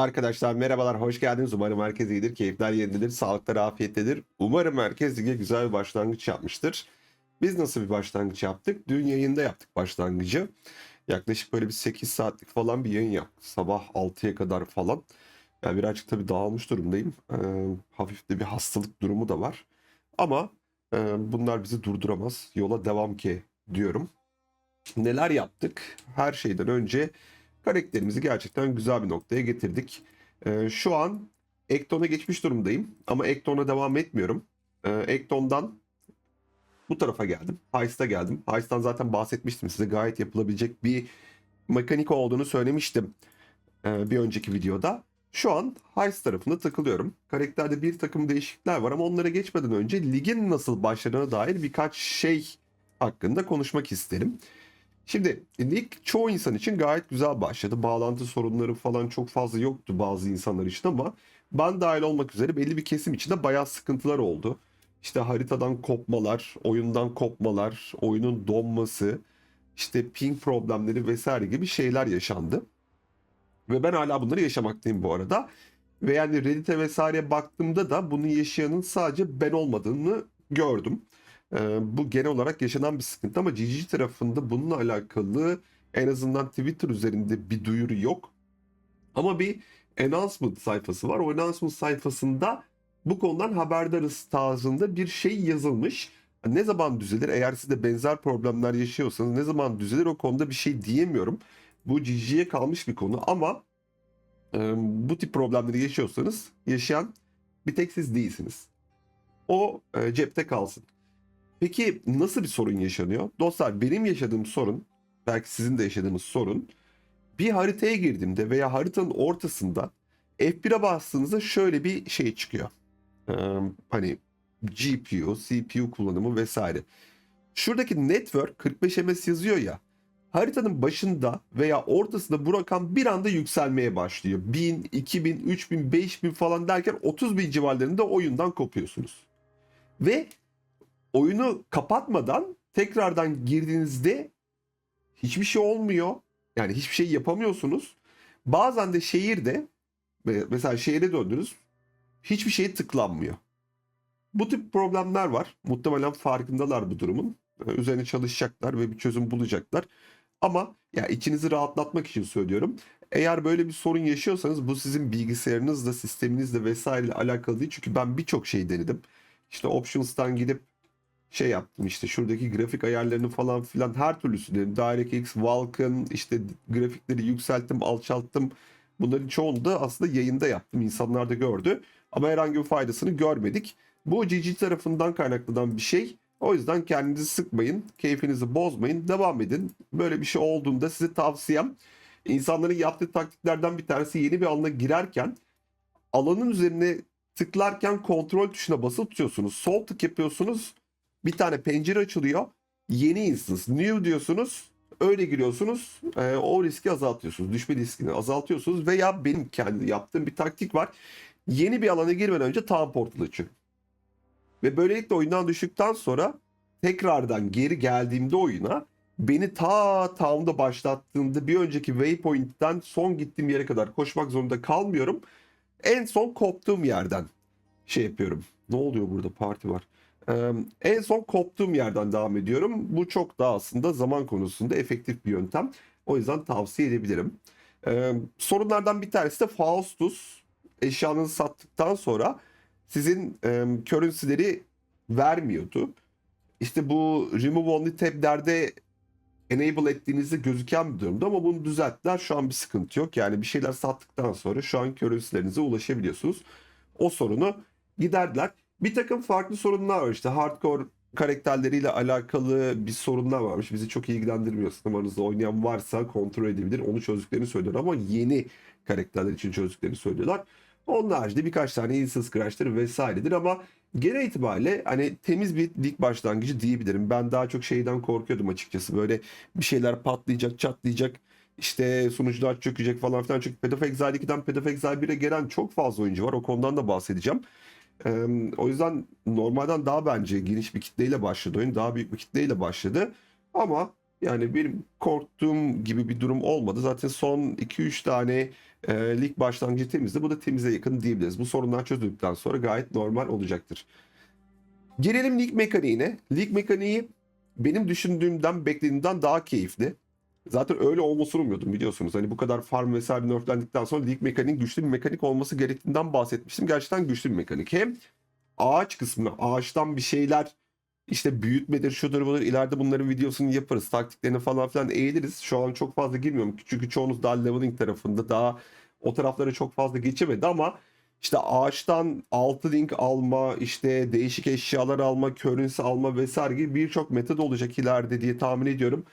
Arkadaşlar merhabalar, hoş geldiniz. Umarım herkes iyidir, keyifler yerindedir, sağlıklar afiyettedir. Umarım herkes lige güzel bir başlangıç yapmıştır. Biz nasıl bir başlangıç yaptık? Dün yayında yaptık başlangıcı. Yaklaşık böyle bir 8 saatlik falan bir yayın yaptık. Sabah 6'ya kadar falan. Yani birazcık tabii dağılmış durumdayım. Ee, hafif de bir hastalık durumu da var. Ama e, bunlar bizi durduramaz. Yola devam ki diyorum. Neler yaptık? Her şeyden önce karakterimizi gerçekten güzel bir noktaya getirdik. Ee, şu an Ekton'a geçmiş durumdayım ama Ekton'a devam etmiyorum. Ee, Ekton'dan bu tarafa geldim. Heist'a geldim. Heist'tan zaten bahsetmiştim size. Gayet yapılabilecek bir mekanik olduğunu söylemiştim ee, bir önceki videoda. Şu an Heist tarafında takılıyorum. Karakterde bir takım değişiklikler var ama onlara geçmeden önce ligin nasıl başladığına dair birkaç şey hakkında konuşmak isterim. Şimdi lig çoğu insan için gayet güzel başladı. Bağlantı sorunları falan çok fazla yoktu bazı insanlar için ama ben dahil olmak üzere belli bir kesim içinde bayağı sıkıntılar oldu. İşte haritadan kopmalar, oyundan kopmalar, oyunun donması, işte ping problemleri vesaire gibi şeyler yaşandı. Ve ben hala bunları yaşamaktayım bu arada. Ve yani Reddit'e vesaire baktığımda da bunu yaşayanın sadece ben olmadığını gördüm. Ee, bu genel olarak yaşanan bir sıkıntı ama GG tarafında bununla alakalı en azından Twitter üzerinde bir duyuru yok. Ama bir announcement sayfası var. O announcement sayfasında bu konudan haberdarız tarzında bir şey yazılmış. Ne zaman düzelir? Eğer siz de benzer problemler yaşıyorsanız ne zaman düzelir o konuda bir şey diyemiyorum. Bu GG'ye kalmış bir konu ama e, bu tip problemleri yaşıyorsanız yaşayan bir tek siz değilsiniz. O e, cepte kalsın. Peki nasıl bir sorun yaşanıyor? Dostlar benim yaşadığım sorun, belki sizin de yaşadığınız sorun, bir haritaya girdiğimde veya haritanın ortasında F1'e bastığınızda şöyle bir şey çıkıyor. Ee, hani GPU, CPU kullanımı vesaire. Şuradaki network 45 ms yazıyor ya. Haritanın başında veya ortasında bu rakam bir anda yükselmeye başlıyor. 1000, 2000, 3000, 5000 falan derken 30 bin civarlarında oyundan kopuyorsunuz. Ve oyunu kapatmadan tekrardan girdiğinizde hiçbir şey olmuyor. Yani hiçbir şey yapamıyorsunuz. Bazen de şehirde mesela şehre döndünüz hiçbir şeye tıklanmıyor. Bu tip problemler var. Muhtemelen farkındalar bu durumun. Üzerine çalışacaklar ve bir çözüm bulacaklar. Ama ya içinizi rahatlatmak için söylüyorum. Eğer böyle bir sorun yaşıyorsanız bu sizin bilgisayarınızla, sisteminizle vesaire alakalı değil. Çünkü ben birçok şey denedim. İşte options'tan gidip şey yaptım işte şuradaki grafik ayarlarını falan filan her türlüsünü DirectX, Vulkan işte grafikleri yükselttim, alçalttım. Bunların çoğunu da aslında yayında yaptım. İnsanlar da gördü. Ama herhangi bir faydasını görmedik. Bu GG tarafından kaynaklanan bir şey. O yüzden kendinizi sıkmayın, keyfinizi bozmayın, devam edin. Böyle bir şey olduğunda size tavsiyem insanların yaptığı taktiklerden bir tanesi yeni bir alana girerken alanın üzerine tıklarken kontrol tuşuna basılı tutuyorsunuz. Sol tık yapıyorsunuz. Bir tane pencere açılıyor. Yeni instance. New diyorsunuz. Öyle giriyorsunuz. e, o riski azaltıyorsunuz. Düşme riskini azaltıyorsunuz. Veya benim kendi yaptığım bir taktik var. Yeni bir alana girmeden önce tam portal açıyorum. Ve böylelikle oyundan düştükten sonra tekrardan geri geldiğimde oyuna beni ta town'da başlattığında bir önceki waypoint'ten son gittiğim yere kadar koşmak zorunda kalmıyorum. En son koptuğum yerden şey yapıyorum. Ne oluyor burada parti var. En son koptuğum yerden devam ediyorum. Bu çok daha aslında zaman konusunda efektif bir yöntem. O yüzden tavsiye edebilirim. Sorunlardan bir tanesi de Faustus eşyanızı sattıktan sonra sizin e, currency'leri vermiyordu. İşte bu remove only tab'lerde enable ettiğinizde gözüken bir durumda ama bunu düzelttiler. Şu an bir sıkıntı yok. Yani bir şeyler sattıktan sonra şu an currency'lerinize ulaşabiliyorsunuz. O sorunu giderdiler. Bir takım farklı sorunlar var. İşte hardcore karakterleriyle alakalı bir sorunlar varmış. Bizi çok ilgilendirmiyor. Sınavınızda oynayan varsa kontrol edebilir. Onu çözdüklerini söylüyorlar ama yeni karakterler için çözdüklerini söylüyorlar. Onun haricinde birkaç tane instance crash'ları vesairedir ama genel itibariyle hani temiz bir lig başlangıcı diyebilirim. Ben daha çok şeyden korkuyordum açıkçası. Böyle bir şeyler patlayacak, çatlayacak. işte sunucular çökecek falan filan. Çünkü Path of Exile 2'den Path of Exile 1'e gelen çok fazla oyuncu var. O konudan da bahsedeceğim. Ee, o yüzden normalden daha bence geniş bir kitleyle başladı oyun. Daha büyük bir kitleyle başladı. Ama Yani benim korktuğum gibi bir durum olmadı. Zaten son 2-3 tane e, lig başlangıcı temizdi. Bu da temize yakın diyebiliriz. Bu sorunlar çözüldükten sonra gayet normal olacaktır. Gelelim lig mekaniğine. Lig mekaniği benim düşündüğümden, beklediğimden daha keyifli. Zaten öyle olmasını umuyordum biliyorsunuz. Hani bu kadar farm vesaire nerflendikten sonra lig mekaniğin güçlü bir mekanik olması gerektiğinden bahsetmiştim. Gerçekten güçlü bir mekanik. Hem ağaç kısmı, ağaçtan bir şeyler işte büyütmedir, şudur budur. İleride bunların videosunu yaparız. Taktiklerini falan filan eğiliriz. Şu an çok fazla girmiyorum. Çünkü çoğunuz daha leveling tarafında. Daha o taraflara çok fazla geçemedi ama işte ağaçtan altı link alma, işte değişik eşyalar alma, currency alma vesaire gibi birçok metod olacak ileride diye tahmin ediyorum.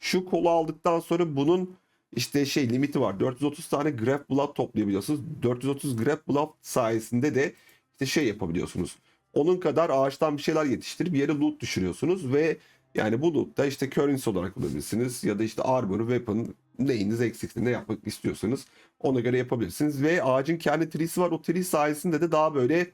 Şu kolu aldıktan sonra bunun işte şey limiti var. 430 tane Grab Blood toplayabiliyorsunuz. 430 Grab Blood sayesinde de işte şey yapabiliyorsunuz. Onun kadar ağaçtan bir şeyler yetiştirip yere loot düşürüyorsunuz ve yani bu loot'ta işte currency olarak kullanabilirsiniz ya da işte armor, weapon neyiniz eksikse ne yapmak istiyorsanız ona göre yapabilirsiniz. Ve ağacın kendi tree'si var. O tree sayesinde de daha böyle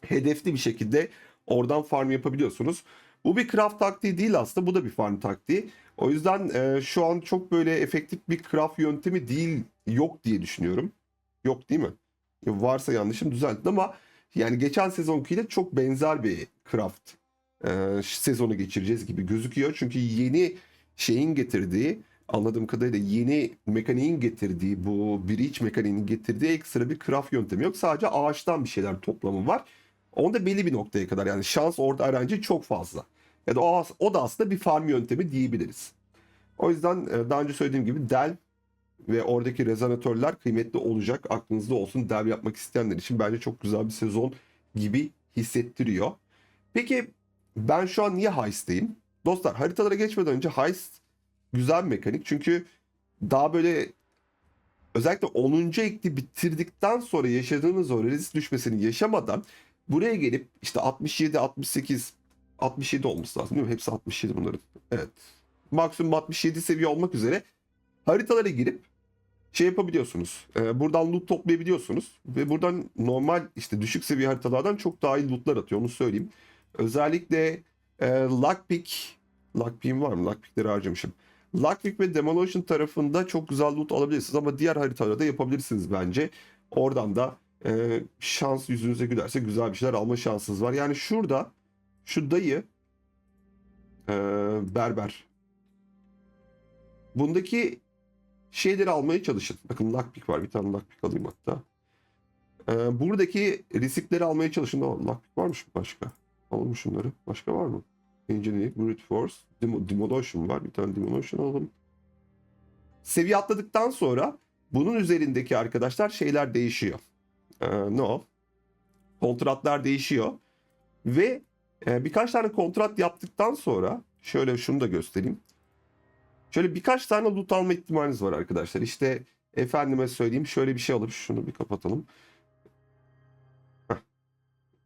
hedefli bir şekilde oradan farm yapabiliyorsunuz. Bu bir craft taktiği değil aslında. Bu da bir farm taktiği. O yüzden e, şu an çok böyle efektif bir craft yöntemi değil yok diye düşünüyorum. Yok değil mi? Ya varsa yanlışım düzeltin ama yani geçen sezonkiyle çok benzer bir craft e, sezonu geçireceğiz gibi gözüküyor. Çünkü yeni şeyin getirdiği anladığım kadarıyla yeni mekaniğin getirdiği bu breach mekaniğinin getirdiği ekstra bir craft yöntemi yok. Sadece ağaçtan bir şeyler toplamı var. Onda belli bir noktaya kadar yani şans orada RNG çok fazla. Ya da o, o da aslında bir farm yöntemi diyebiliriz. O yüzden e, daha önce söylediğim gibi del ve oradaki rezonatörler kıymetli olacak. Aklınızda olsun dev yapmak isteyenler için bence çok güzel bir sezon gibi hissettiriyor. Peki ben şu an niye Heist'teyim? Dostlar haritalara geçmeden önce Heist güzel bir mekanik. Çünkü daha böyle özellikle 10. ekti bitirdikten sonra yaşadığınız o risk düşmesini yaşamadan buraya gelip işte 67, 68, 67 olması lazım değil mi? Hepsi 67 bunların. Evet. Maksimum 67 seviye olmak üzere haritalara girip şey yapabiliyorsunuz. E, buradan loot toplayabiliyorsunuz. Ve buradan normal işte düşük seviye haritalardan çok daha iyi lootlar atıyor onu söyleyeyim. Özellikle e, Lockpick, Lockpick'im var mı? Lockpick'leri harcamışım. Lockpick ve Demolition tarafında çok güzel loot alabilirsiniz ama diğer haritalarda yapabilirsiniz bence. Oradan da e, şans yüzünüze gülerse güzel bir şeyler alma şansınız var. Yani şurada şu dayı e, berber. Bundaki şeyleri almaya çalışın. Bakın lockpick var. Bir tane lockpick alayım hatta. E, buradaki riskleri almaya çalışın. Aa, lockpick varmış mı başka? Alalım şunları. Başka var mı? Engineering, Brute Force, Demo- Demolition var. Bir tane Demolition alalım. Seviye atladıktan sonra bunun üzerindeki arkadaşlar şeyler değişiyor. Ee, ne? Kontratlar değişiyor. Ve e, birkaç tane kontrat yaptıktan sonra şöyle şunu da göstereyim. Şöyle birkaç tane loot alma ihtimaliniz var arkadaşlar. İşte efendime söyleyeyim şöyle bir şey alıp şunu bir kapatalım.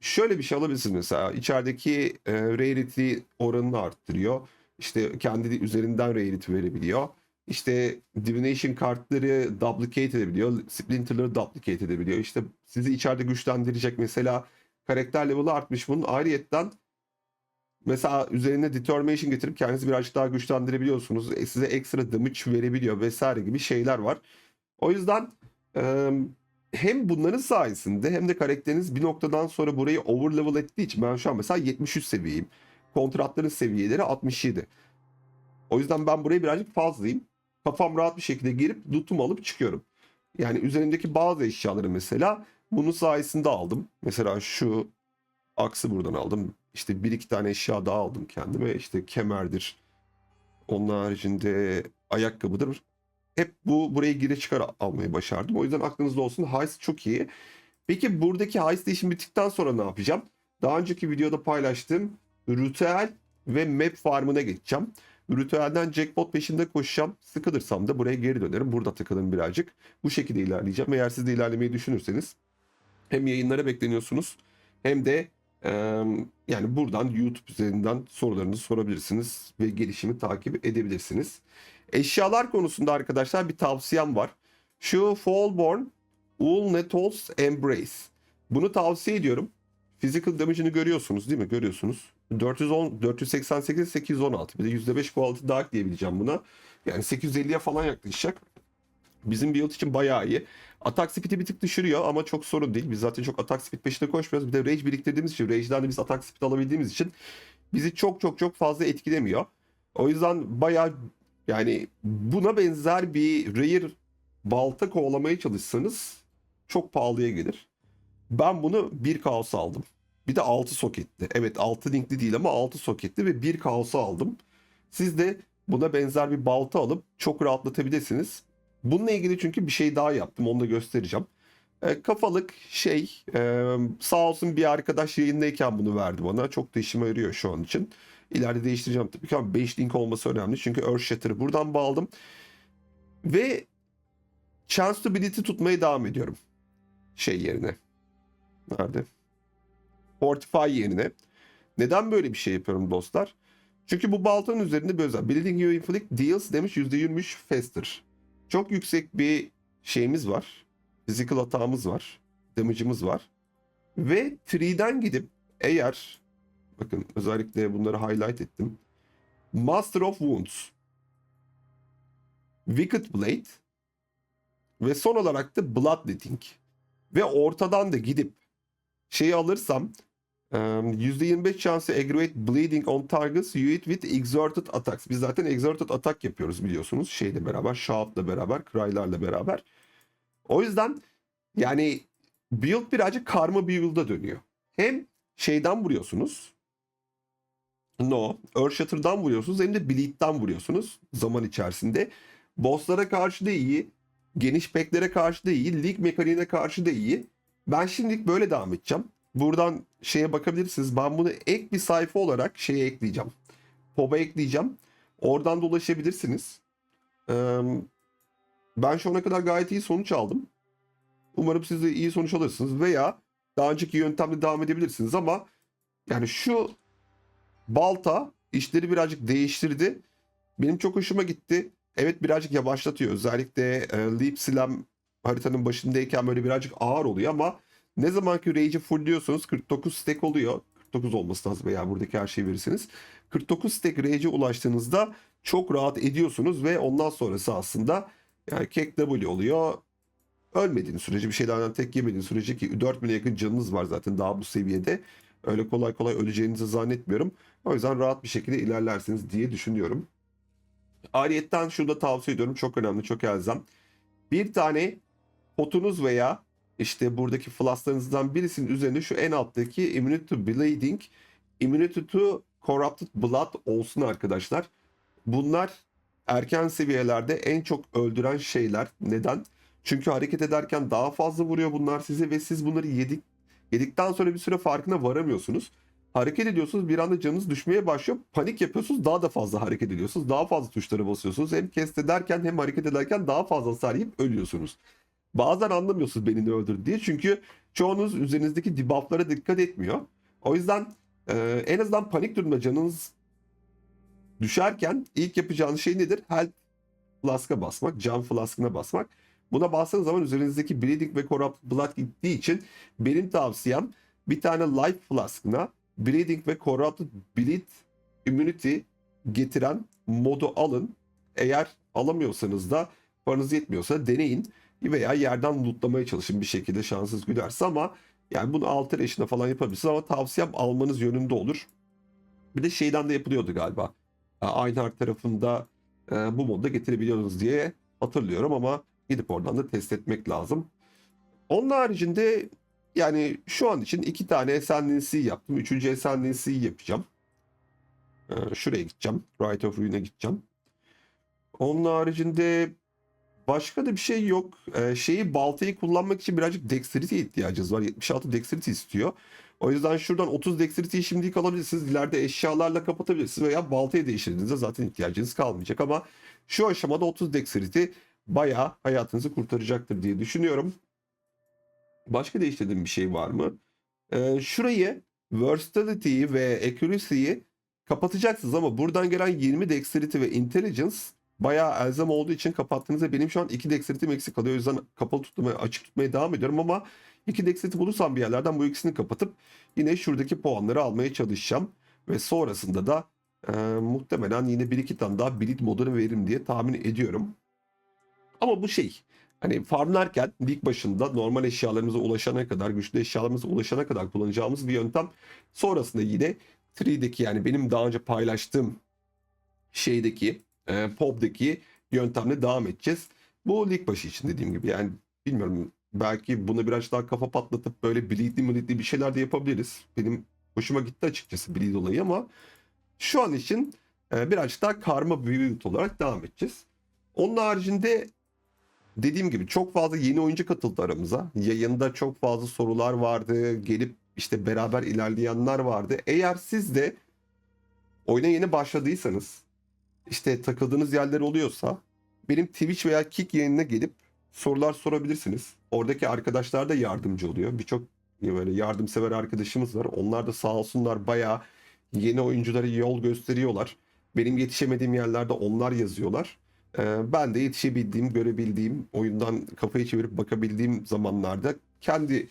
Şöyle bir şey alabilirsiniz mesela. İçerideki e, rarity oranını arttırıyor. İşte kendi üzerinden rarity verebiliyor. İşte divination kartları duplicate edebiliyor. Splinter'ları duplicate edebiliyor. İşte sizi içeride güçlendirecek mesela karakter level'ı artmış bunun. Ayrıyetten mesela üzerine determination getirip kendinizi birazcık daha güçlendirebiliyorsunuz. E, size ekstra damage verebiliyor vesaire gibi şeyler var. O yüzden e, hem bunların sayesinde hem de karakteriniz bir noktadan sonra burayı overlevel ettiği için ben şu an mesela 73 seviyeyim. Kontratların seviyeleri 67. O yüzden ben buraya birazcık fazlayım. Kafam rahat bir şekilde girip lootumu alıp çıkıyorum. Yani üzerimdeki bazı eşyaları mesela bunun sayesinde aldım. Mesela şu aksı buradan aldım. İşte bir iki tane eşya daha aldım kendime. İşte kemerdir. Onun haricinde ayakkabıdır. Hep bu buraya gire çıkar almayı başardım. O yüzden aklınızda olsun. Heist çok iyi. Peki buradaki heist işim bittikten sonra ne yapacağım? Daha önceki videoda paylaştığım ritüel ve map farmına geçeceğim. Ritüelden jackpot peşinde koşacağım. Sıkılırsam da buraya geri dönerim. Burada takılın birazcık. Bu şekilde ilerleyeceğim. Eğer siz de ilerlemeyi düşünürseniz hem yayınlara bekleniyorsunuz hem de yani buradan YouTube üzerinden sorularınızı sorabilirsiniz ve gelişimi takip edebilirsiniz. Eşyalar konusunda arkadaşlar bir tavsiyem var. Şu Fallborn Wool Nettles Embrace. Bunu tavsiye ediyorum. Physical damage'ını görüyorsunuz değil mi? Görüyorsunuz. 410, 488, 816. Bir de %5 quality dark diyebileceğim buna. Yani 850'ye falan yaklaşacak. Bizim build için bayağı iyi. Atak speed'i bir tık düşürüyor ama çok sorun değil. Biz zaten çok atak speed peşinde koşmuyoruz. Bir de rage biriktirdiğimiz için, rage'den de biz atak speed alabildiğimiz için bizi çok çok çok fazla etkilemiyor. O yüzden bayağı yani buna benzer bir rare balta kovalamaya çalışsanız çok pahalıya gelir. Ben bunu 1 kaosa aldım. Bir de 6 soketli. Evet 6 linkli değil ama 6 soketli ve 1 kaosa aldım. Siz de buna benzer bir balta alıp çok rahatlatabilirsiniz. Bununla ilgili çünkü bir şey daha yaptım. Onu da göstereceğim. E, kafalık şey e, sağ olsun bir arkadaş yayındayken bunu verdi bana. Çok da işime yarıyor şu an için. İleride değiştireceğim tabii ki ama 5 link olması önemli. Çünkü Earth Shatter'ı buradan bağladım. Ve Chance to Beat'i tutmaya devam ediyorum. Şey yerine. Nerede? Fortify yerine. Neden böyle bir şey yapıyorum dostlar? Çünkü bu baltanın üzerinde bir özel. Bleeding you inflict deals demiş %23 faster. Çok yüksek bir şeyimiz var. Physical atağımız var. Damage'ımız var. Ve 3'den gidip eğer bakın özellikle bunları highlight ettim. Master of Wounds. Wicked Blade ve son olarak da Bloodletting. Ve ortadan da gidip şeyi alırsam um, %25 şansı aggravate bleeding on targets you hit with exerted attacks. Biz zaten exerted attack yapıyoruz biliyorsunuz. Şeyle beraber, shout'la beraber, cry'larla beraber. O yüzden yani build birazcık karma build'a dönüyor. Hem şeyden vuruyorsunuz. No. Earthshatter'dan vuruyorsunuz hem de Bleed'den vuruyorsunuz zaman içerisinde. Bosslara karşı da iyi. Geniş packlere karşı da iyi. Lig mekaniğine karşı da iyi. Ben şimdilik böyle devam edeceğim. Buradan şeye bakabilirsiniz. Ben bunu ek bir sayfa olarak şeye ekleyeceğim. POB'a ekleyeceğim. Oradan da ulaşabilirsiniz. Ee, ben şu ana kadar gayet iyi sonuç aldım. Umarım siz de iyi sonuç alırsınız. Veya daha önceki yöntemle devam edebilirsiniz ama yani şu balta işleri birazcık değiştirdi. Benim çok hoşuma gitti. Evet birazcık yavaşlatıyor. Özellikle Leap Slam haritanın başındayken böyle birazcık ağır oluyor ama ne zamanki Rage'i fullliyorsunuz 49 stack oluyor. 49 olması lazım veya buradaki her şeyi verirsiniz. 49 stack Rage'e ulaştığınızda çok rahat ediyorsunuz ve ondan sonrası aslında yani Kek W oluyor. Ölmediğiniz sürece bir şeylerden tek yemediğiniz sürece ki 4000'e yakın canınız var zaten daha bu seviyede. Öyle kolay kolay öleceğinizi zannetmiyorum. O yüzden rahat bir şekilde ilerlersiniz diye düşünüyorum. Ariyetten şunu da tavsiye ediyorum. Çok önemli, çok elzem. Bir tane potunuz veya işte buradaki flasklarınızdan birisinin üzerinde şu en alttaki Immunity to Bleeding, Immunity to Corrupted Blood olsun arkadaşlar. Bunlar erken seviyelerde en çok öldüren şeyler. Neden? Çünkü hareket ederken daha fazla vuruyor bunlar size ve siz bunları yedik yedikten sonra bir süre farkına varamıyorsunuz. Hareket ediyorsunuz bir anda canınız düşmeye başlıyor. Panik yapıyorsunuz daha da fazla hareket ediyorsunuz. Daha fazla tuşlara basıyorsunuz. Hem kest ederken hem hareket ederken daha fazla hasar ölüyorsunuz. Bazen anlamıyorsunuz beni ne öldürdü diye. Çünkü çoğunuz üzerinizdeki debufflara dikkat etmiyor. O yüzden e, en azından panik durumda canınız düşerken ilk yapacağınız şey nedir? Health flask'a basmak, can flask'ına basmak. Buna bastığınız zaman üzerinizdeki bleeding ve corrupt blood gittiği için benim tavsiyem bir tane life flask'ına bleeding ve corrupted bleed immunity getiren modu alın. Eğer alamıyorsanız da paranız yetmiyorsa deneyin veya yerden lootlamaya çalışın bir şekilde şanssız gülerse ama yani bunu alter eşine falan yapabilirsiniz ama tavsiyem almanız yönünde olur. Bir de şeyden de yapılıyordu galiba. Aynı tarafında e, bu modda getirebiliyorsunuz diye hatırlıyorum ama gidip oradan da test etmek lazım. Onun haricinde yani şu an için iki tane Ascendancy yaptım. Üçüncü Ascendancy'yi yapacağım. Ee, şuraya gideceğim. Right of Ruin'e gideceğim. Onun haricinde başka da bir şey yok. Ee, şeyi baltayı kullanmak için birazcık Dexterity ihtiyacınız var. 76 Dexterity istiyor. O yüzden şuradan 30 Dexterity'yi şimdilik alabilirsiniz. İleride eşyalarla kapatabilirsiniz veya baltayı değiştirdiğinizde zaten ihtiyacınız kalmayacak ama şu aşamada 30 Dexterity bayağı hayatınızı kurtaracaktır diye düşünüyorum. Başka değiştirdiğim bir şey var mı? Ee, şurayı Versatility'yi ve Accuracy'yi kapatacaksınız ama buradan gelen 20 Dexterity ve Intelligence bayağı elzem olduğu için kapattığınızda benim şu an 2 Dexterity'm eksik kalıyor. O yüzden kapalı tutmaya, açık tutmaya devam ediyorum ama 2 Dexterity bulursam bir yerlerden bu ikisini kapatıp yine şuradaki puanları almaya çalışacağım. Ve sonrasında da e, muhtemelen yine bir iki tane daha bilit modunu veririm diye tahmin ediyorum. Ama bu şey hani farmlarken lig başında normal eşyalarımıza ulaşana kadar, güçlü eşyalarımıza ulaşana kadar kullanacağımız bir yöntem. Sonrasında yine Tree'deki yani benim daha önce paylaştığım şeydeki e, Pop'daki yöntemle devam edeceğiz. Bu lig başı için dediğim gibi yani bilmiyorum belki bunu biraz daha kafa patlatıp böyle bleedli bleedli bir şeyler de yapabiliriz. Benim hoşuma gitti açıkçası bleed olayı ama şu an için e, birazcık daha karma build olarak devam edeceğiz. Onun haricinde dediğim gibi çok fazla yeni oyuncu katıldı aramıza. Yayında çok fazla sorular vardı. Gelip işte beraber ilerleyenler vardı. Eğer siz de oyuna yeni başladıysanız işte takıldığınız yerler oluyorsa benim Twitch veya Kick yayınına gelip sorular sorabilirsiniz. Oradaki arkadaşlar da yardımcı oluyor. Birçok böyle yardımsever arkadaşımız var. Onlar da sağ olsunlar bayağı yeni oyunculara yol gösteriyorlar. Benim yetişemediğim yerlerde onlar yazıyorlar. Ee, ben de yetişebildiğim, görebildiğim, oyundan kafayı çevirip bakabildiğim zamanlarda kendi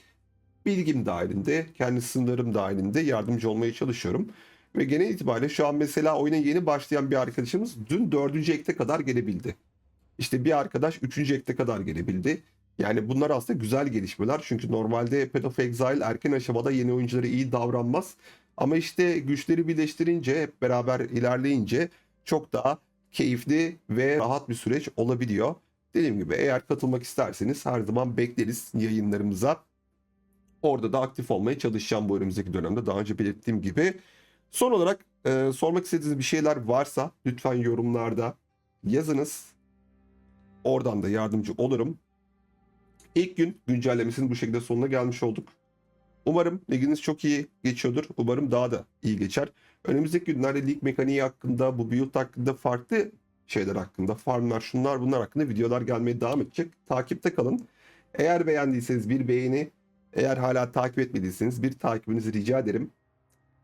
bilgim dahilinde, kendi sınırlarım dahilinde yardımcı olmaya çalışıyorum. Ve genel itibariyle şu an mesela oyuna yeni başlayan bir arkadaşımız dün dördüncü ekte kadar gelebildi. İşte bir arkadaş üçüncü ekte kadar gelebildi. Yani bunlar aslında güzel gelişmeler. Çünkü normalde Path of Exile erken aşamada yeni oyunculara iyi davranmaz. Ama işte güçleri birleştirince, hep beraber ilerleyince çok daha keyifli ve rahat bir süreç olabiliyor. Dediğim gibi eğer katılmak isterseniz her zaman bekleriz yayınlarımıza. Orada da aktif olmaya çalışacağım bu önümüzdeki dönemde daha önce belirttiğim gibi. Son olarak e, sormak istediğiniz bir şeyler varsa lütfen yorumlarda yazınız. Oradan da yardımcı olurum. İlk gün güncellemesinin bu şekilde sonuna gelmiş olduk. Umarım liginiz çok iyi geçiyordur. Umarım daha da iyi geçer. Önümüzdeki günlerde lig mekaniği hakkında, bu build hakkında farklı şeyler hakkında, farmlar, şunlar bunlar hakkında videolar gelmeye devam edecek. Takipte kalın. Eğer beğendiyseniz bir beğeni, eğer hala takip etmediyseniz bir takibinizi rica ederim.